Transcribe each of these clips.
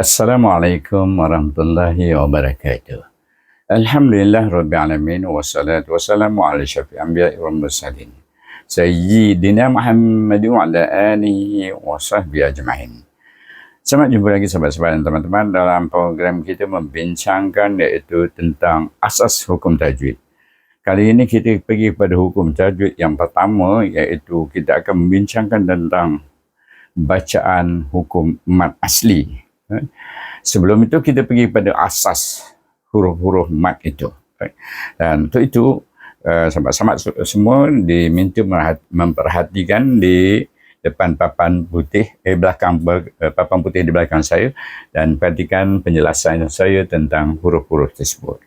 Assalamualaikum warahmatullahi wabarakatuh. Alhamdulillah Rabbil Alamin wassalatu wassalamu ala syafi anbiya wal mursalin. Sayyidina Muhammad wa ala alihi wa sahbihi ajma'in. Selamat jumpa lagi sahabat-sahabat dan teman-teman dalam program kita membincangkan iaitu tentang asas hukum tajwid. Kali ini kita pergi pada hukum tajwid yang pertama iaitu kita akan membincangkan tentang bacaan hukum mat asli? Sebelum itu kita pergi pada asas huruf-huruf mat itu. Dan untuk itu eh, sahabat-sahabat semua diminta memperhatikan di depan papan putih eh belakang eh, papan putih di belakang saya dan perhatikan penjelasan saya tentang huruf-huruf tersebut.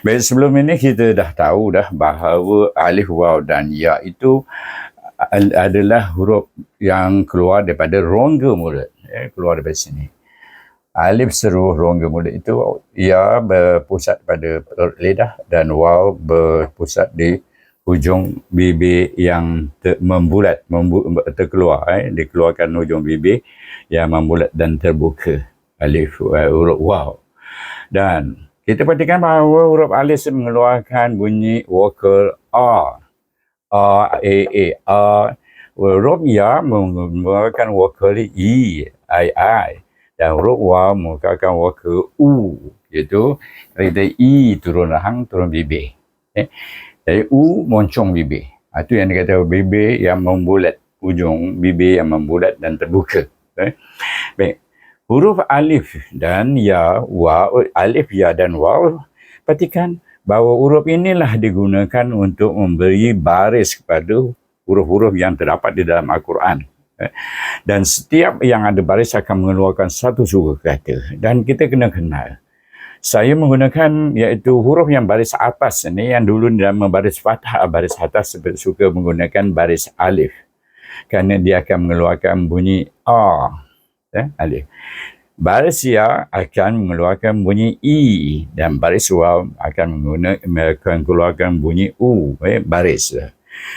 Baik sebelum ini kita dah tahu dah bahawa alif waw dan ya itu adalah huruf yang keluar daripada rongga mulut. Eh, keluar daripada sini alif seruh rongga mulut itu ia berpusat pada perut lidah dan waw berpusat di hujung bibir yang ter, membulat membu, terkeluar eh. Dikeluarkan hujung bibir yang membulat dan terbuka. Alif uh, huruf waw. Dan kita perhatikan bahawa huruf alif mengeluarkan bunyi vokal a a a a huruf ya mengeluarkan vokal i i i dan huruf wa mengukakan wa ke u iaitu kita i turun rahang turun bibir. Eh jadi u moncong bibir. Itu yang dikata bibir yang membulat ujung bibir yang membulat dan terbuka. Eh baik. Huruf alif dan ya wa alif ya dan wa perhatikan bahawa huruf inilah digunakan untuk memberi baris kepada huruf-huruf yang terdapat di dalam Al-Quran dan setiap yang ada baris akan mengeluarkan satu suku kata. Dan kita kena kenal. Saya menggunakan iaitu huruf yang baris atas ini yang dulu dalam baris fathah baris atas suka menggunakan baris alif. Kerana dia akan mengeluarkan bunyi A. Eh, alif. Baris ya akan mengeluarkan bunyi I dan baris waw akan mengeluarkan bunyi U. Eh, baris.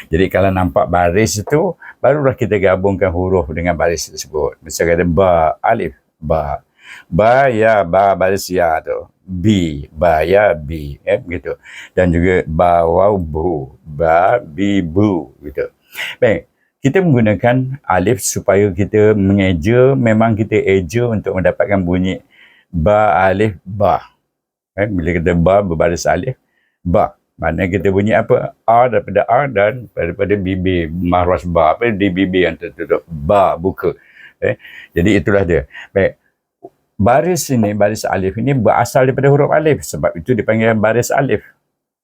Jadi kalau nampak baris itu, barulah kita gabungkan huruf dengan baris tersebut. Misalnya kata ba, alif, ba. Ba, ya, ba, baris ya tu. B, ba, ya, B. Eh, begitu. Dan juga ba, waw, bu. Ba, bi, bu. Gitu. Baik. Kita menggunakan alif supaya kita mengeja, memang kita eja untuk mendapatkan bunyi ba, alif, ba. Eh, bila kita ba berbaris alif, ba. Mana kita bunyi apa? A daripada A dan daripada bibir mahras ba. Apa di bibir yang tertutup? Ba, buka. Eh? Jadi itulah dia. Baik. Baris ini, baris alif ini berasal daripada huruf alif. Sebab itu dipanggil baris alif.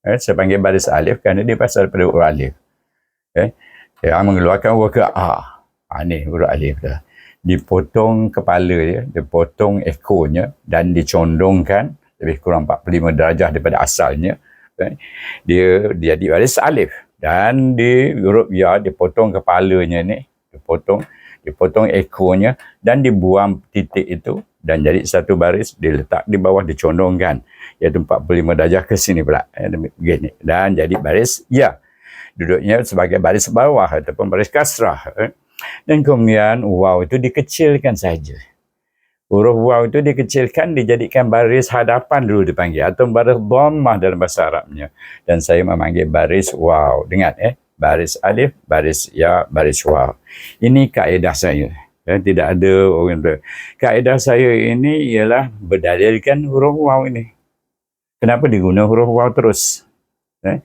Eh? Saya panggil baris alif kerana dia berasal daripada huruf alif. Eh? Yang mengeluarkan huruf ke A. Ha, ni huruf alif dah. Dipotong kepala dia, dipotong ekornya dan dicondongkan lebih kurang 45 darjah daripada asalnya? Dia dia jadi baris alif dan di huruf ya dipotong kepalanya ni. Dipotong dipotong ekornya dan dibuang titik itu. Dan jadi satu baris diletak di bawah dicondongkan iaitu 45 darjah ke sini pula. Eh, begini dan jadi baris ya. Duduknya sebagai baris bawah ataupun baris kasrah. Eh. dan kemudian waw itu dikecilkan saja huruf waw itu dikecilkan dijadikan baris hadapan dulu dipanggil atau baris dhammah dalam bahasa Arabnya. Dan saya memanggil baris waw. Dengar eh? Baris alif baris ya baris waw. Ini kaedah saya. Ya, tidak ada orang tu kaedah saya ini ialah berdalilkan huruf waw ini. Kenapa diguna huruf waw terus? Eh?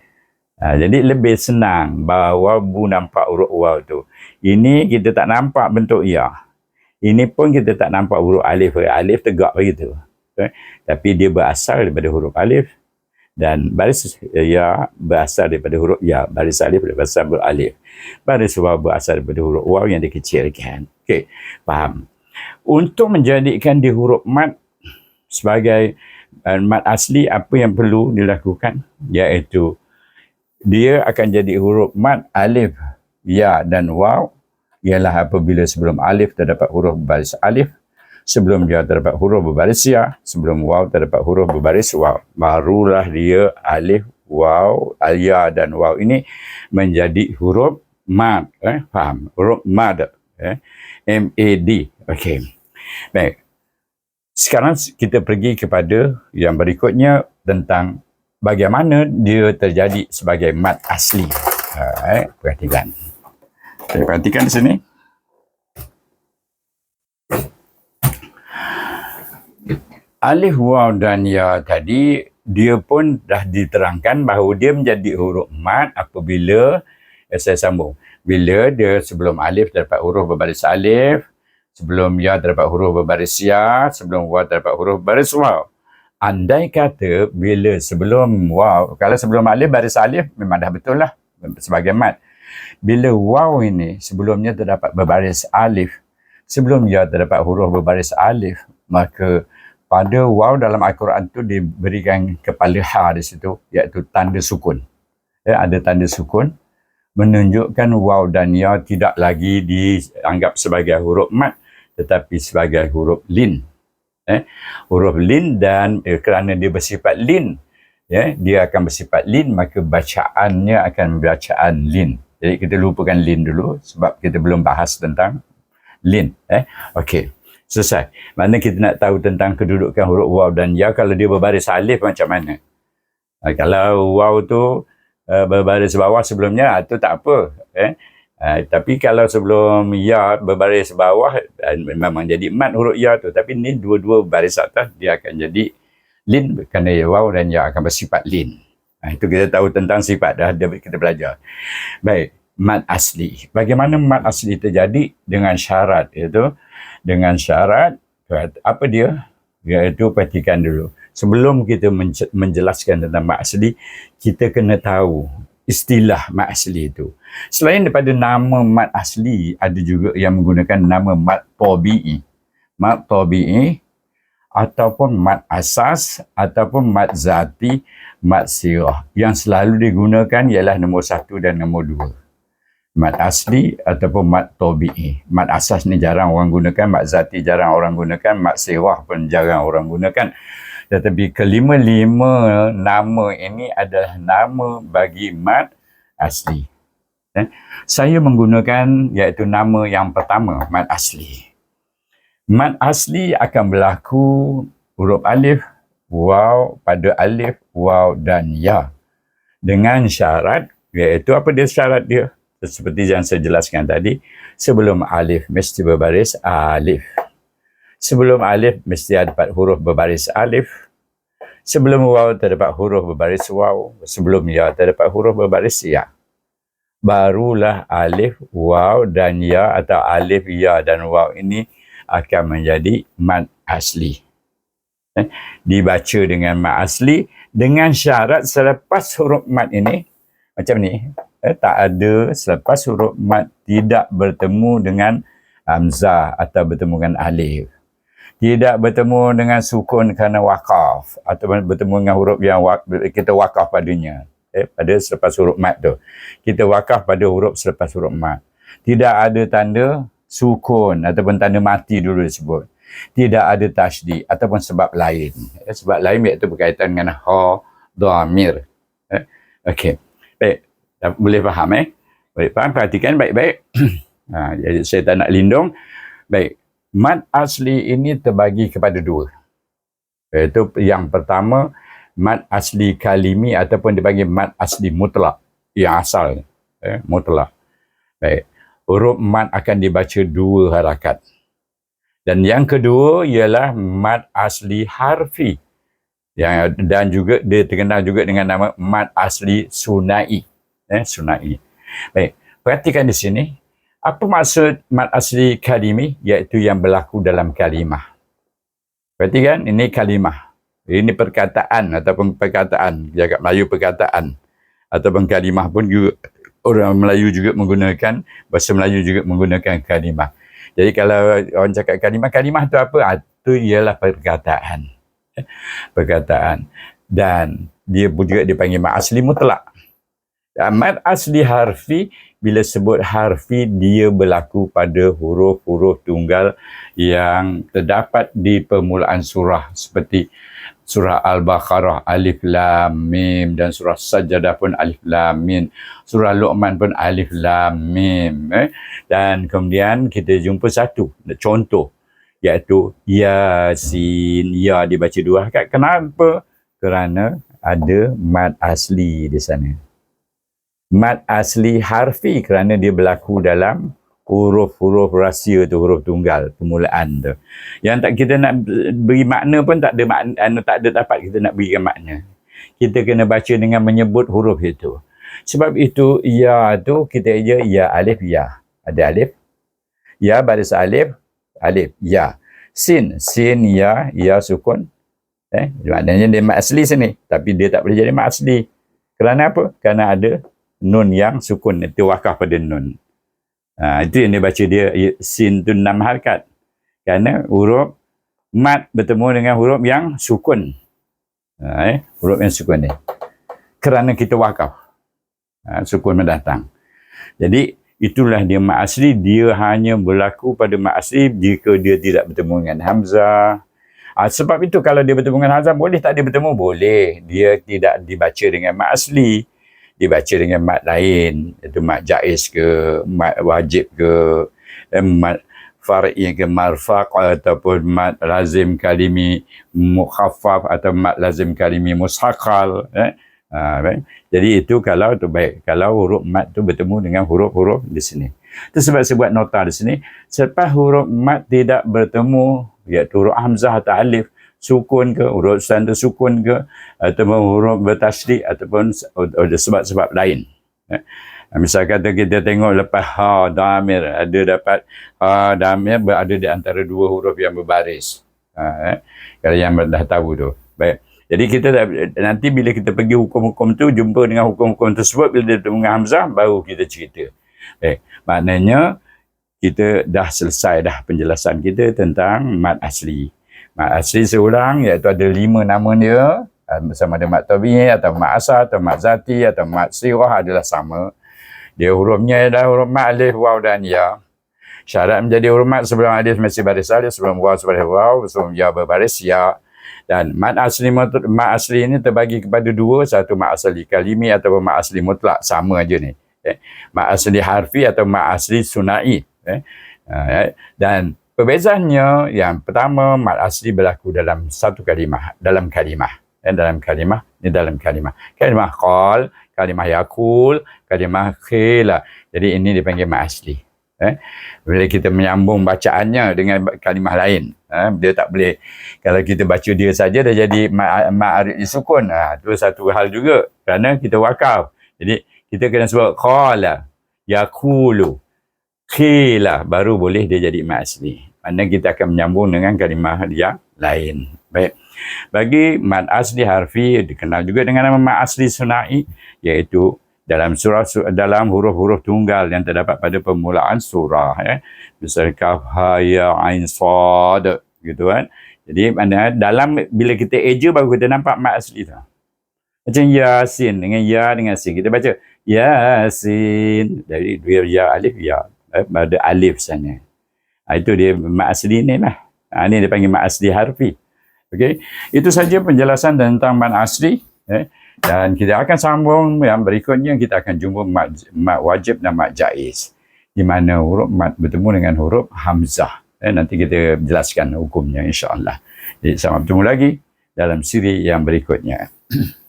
Ha, jadi lebih senang bahawa bu nampak huruf waw tu. Ini kita tak nampak bentuk ya ini pun kita tak nampak huruf alif. Alif tegak begitu. Tapi dia berasal daripada huruf alif. Dan baris ya berasal daripada huruf ya. Baris alif berasal huruf alif. Baris waw berasal daripada huruf waw yang dikecilkan. Okey, faham. Untuk menjadikan di huruf mat sebagai uh, mat asli, apa yang perlu dilakukan? Iaitu dia akan jadi huruf mat alif, ya dan waw ialah apabila sebelum alif terdapat huruf berbaris alif, sebelum dia terdapat huruf berbaris ya, sebelum waw terdapat huruf berbaris waw. Barulah dia alif, waw, ya dan waw ini menjadi huruf mad. Eh? Faham? Huruf mad. Eh? M-A-D. Okey. Baik. Sekarang kita pergi kepada yang berikutnya tentang bagaimana dia terjadi sebagai mat asli. Ha, eh, perhatikan. Okay, perhatikan di sini. Alif, waw dan ya tadi dia pun dah diterangkan bahawa dia menjadi huruf mat apabila eh, saya sambung. Bila dia sebelum alif terdapat huruf berbaris alif, sebelum ya terdapat huruf berbaris ya, sebelum waw terdapat huruf berbaris waw. Andai kata bila sebelum waw, kalau sebelum alif baris alif memang dah betul lah sebagai mat. Bila waw ini sebelumnya terdapat berbaris alif, sebelum ya terdapat huruf berbaris alif, maka pada waw dalam Al-Quran tu diberikan kepala ha di situ iaitu tanda sukun. Ya, ada tanda sukun menunjukkan waw dan ya tidak lagi dianggap sebagai huruf mat tetapi sebagai huruf lin. Eh, huruf lin dan eh, kerana dia bersifat lin ya dia akan bersifat lin maka bacaannya akan bacaan lin jadi kita lupakan lin dulu sebab kita belum bahas tentang lin eh? Okey selesai. Mana kita nak tahu tentang kedudukan huruf waw dan ya kalau dia berbaris alif macam mana? Uh, kalau waw tu uh, berbaris bawah sebelumnya itu tak apa eh? Uh, tapi kalau sebelum ya berbaris bawah uh, memang jadi mat huruf ya tu tapi ni dua-dua baris atas dia akan jadi lin kerana ya waw dan ya akan bersifat lin. Uh, itu kita tahu tentang sifat dah kita belajar. Baik, mat asli. Bagaimana mat asli terjadi dengan syarat itu? Dengan syarat apa dia? Iaitu perhatikan dulu. Sebelum kita menjelaskan tentang mat asli, kita kena tahu istilah mat asli itu. Selain daripada nama mat asli, ada juga yang menggunakan nama mat tabi'i. Mat tabi'i ataupun mat asas ataupun mat zati, mat sirah. Yang selalu digunakan ialah nombor satu dan nombor dua. Mat asli ataupun mat tabi'i. Mat asas ni jarang orang gunakan, mat zati jarang orang gunakan, mat sirah pun jarang orang gunakan. Tetapi kelima-lima nama ini adalah nama bagi mat asli. Eh? Saya menggunakan iaitu nama yang pertama, mat asli. Mat asli akan berlaku huruf alif, waw pada alif, waw dan ya. Dengan syarat, iaitu apa dia syarat dia? Seperti yang saya jelaskan tadi, sebelum alif mesti berbaris alif. Sebelum alif mesti ada huruf berbaris alif. Sebelum waw terdapat huruf berbaris waw. Sebelum ya terdapat huruf berbaris ya. Barulah alif, waw dan ya atau alif, ya dan waw ini akan menjadi mat asli. Eh, dibaca dengan mat asli dengan syarat selepas huruf mat ini macam ni. Eh, tak ada selepas huruf mat tidak bertemu dengan hamzah atau bertemu dengan alif. Tidak bertemu dengan sukun kerana wakaf atau bertemu dengan huruf yang kita wakaf padanya. Eh, pada selepas huruf mat tu. Kita wakaf pada huruf selepas huruf mat. Tidak ada tanda sukun ataupun tanda mati dulu disebut. Tidak ada tasdi ataupun sebab lain. Eh, sebab lain iaitu berkaitan dengan ha, dhamir. Eh, Okey. Baik. Boleh faham eh? Boleh faham? Perhatikan baik-baik. ha, jadi saya tak nak lindung. Baik. Mat asli ini terbagi kepada dua. Iaitu yang pertama, mat asli kalimi ataupun dipanggil mat asli mutlak. Yang asal. Eh, mutlak. Baik. Huruf mat akan dibaca dua harakat. Dan yang kedua ialah mat asli harfi. Yang, dan juga dia terkenal juga dengan nama mat asli sunai. Eh, sunai. Baik. Perhatikan di sini. Apa maksud mat asli kalimi? Iaitu yang berlaku dalam kalimah. Perhatikan, ini kalimah. Ini perkataan ataupun perkataan. Jaga Melayu perkataan. Ataupun kalimah pun juga, orang Melayu juga menggunakan, bahasa Melayu juga menggunakan kalimah. Jadi kalau orang cakap kalimah, kalimah itu apa? Itu ah, ialah perkataan. Perkataan. Dan dia juga dipanggil mat asli mutlak. Mat asli harfi bila sebut harfi dia berlaku pada huruf-huruf tunggal yang terdapat di permulaan surah seperti surah Al-Baqarah Alif Lam Mim dan surah Sajadah pun Alif Lam Mim surah Luqman pun Alif Lam Mim eh? dan kemudian kita jumpa satu contoh iaitu Yasin. Ya dibaca dua harakat. Kenapa? Kerana ada mad asli di sana. Mad asli harfi kerana dia berlaku dalam huruf-huruf rahsia tu, huruf tunggal, permulaan tu. Yang tak kita nak beri makna pun tak ada makna, tak ada dapat kita nak berikan makna. Kita kena baca dengan menyebut huruf itu. Sebab itu, ya tu kita aja ya alif ya. Ada alif. Ya baris alif, alif, ya. Sin, sin, ya, ya sukun. Eh, maknanya dia mat asli sini. Tapi dia tak boleh jadi mat asli. Kerana apa? Kerana ada nun yang sukun itu wakaf pada nun. Ha, itu yang dia baca dia sin tu enam harakat. Kerana huruf mat bertemu dengan huruf yang sukun. Ha, eh, huruf yang sukun ni. Kerana kita wakaf. Ha, sukun mendatang. Jadi itulah dia mat asli. Dia hanya berlaku pada mat asli jika dia tidak bertemu dengan Hamzah. Ha, sebab itu kalau dia bertemu dengan Hamzah boleh tak dia bertemu? Boleh. Dia tidak dibaca dengan mat asli dibaca dengan mat lain iaitu mat jaiz ke mat wajib ke eh, mat far'i ke marfaq ataupun mat lazim kalimi mukhaffaf atau mat lazim kalimi mushaqal eh Ha, baik. Jadi itu kalau tu baik. Kalau huruf mat tu bertemu dengan huruf-huruf di sini. Itu sebab saya buat nota di sini. Selepas huruf mat tidak bertemu, iaitu huruf hamzah atau alif, sukun ke, huruf standar sukun ke, ataupun huruf bertasdik ataupun ada sebab-sebab lain. Eh. Misal kata kita tengok lepas ha damir ada dapat ha damir berada di antara dua huruf yang berbaris. Ha, eh. Kalau yang dah tahu tu. Baik. Jadi kita nanti bila kita pergi hukum-hukum tu jumpa dengan hukum-hukum tersebut bila dia bertemu dengan Hamzah baru kita cerita. Baik. Maknanya kita dah selesai dah penjelasan kita tentang mat asli. Mat asli seorang iaitu ada lima nama dia ah, sama ada mat tabi'i atau mat asal atau mat zati atau mat sirah adalah sama. Dia hurufnya adalah huruf mat alif, waw dan ya. Syarat menjadi huruf mat sebelum alif mesti baris alif, sebelum waw sebaris waw, sebelum ya berbaris ya. Dan mat asli mat asli ini terbagi kepada dua, satu mat asli kalimi atau mat asli mutlak, sama aja ni. Eh. Mat asli harfi atau mat asli sunai. Eh. Uh, dan Perbezaannya yang pertama mat asli berlaku dalam satu kalimah, dalam kalimah. Eh, dalam kalimah, ni dalam kalimah. Kalimah qal, kalimah yakul, kalimah khila. Jadi ini dipanggil mat asli. Eh, bila kita menyambung bacaannya dengan kalimah lain, eh, dia tak boleh. Kalau kita baca dia saja dah jadi mat arif sukun. Ha, itu satu hal juga. Kerana kita wakaf. Jadi kita kena sebut qala, yakulu, khila. Baru boleh dia jadi mat asli. Mana kita akan menyambung dengan kalimah yang lain. Baik. Bagi mad asli harfi dikenal juga dengan nama mad asli sunai iaitu dalam surah dalam huruf-huruf tunggal yang terdapat pada permulaan surah ya. Misal kaf ha ya ain sad gitu kan. Jadi mana dalam bila kita eja baru kita nampak mad asli tu. Macam yasin dengan ya dengan sin kita baca yasin dari dua ya alif ya ada alif sana. Ha, itu dia mak asli ni lah. Ha, ni dia panggil mak asli harfi. Okey. Itu saja penjelasan tentang mak asli. Eh. Dan kita akan sambung yang berikutnya kita akan jumpa mak, mak wajib dan mak jaiz. Di mana huruf mat bertemu dengan huruf hamzah. Eh, nanti kita jelaskan hukumnya insya-Allah. Jadi sampai bertemu lagi dalam siri yang berikutnya.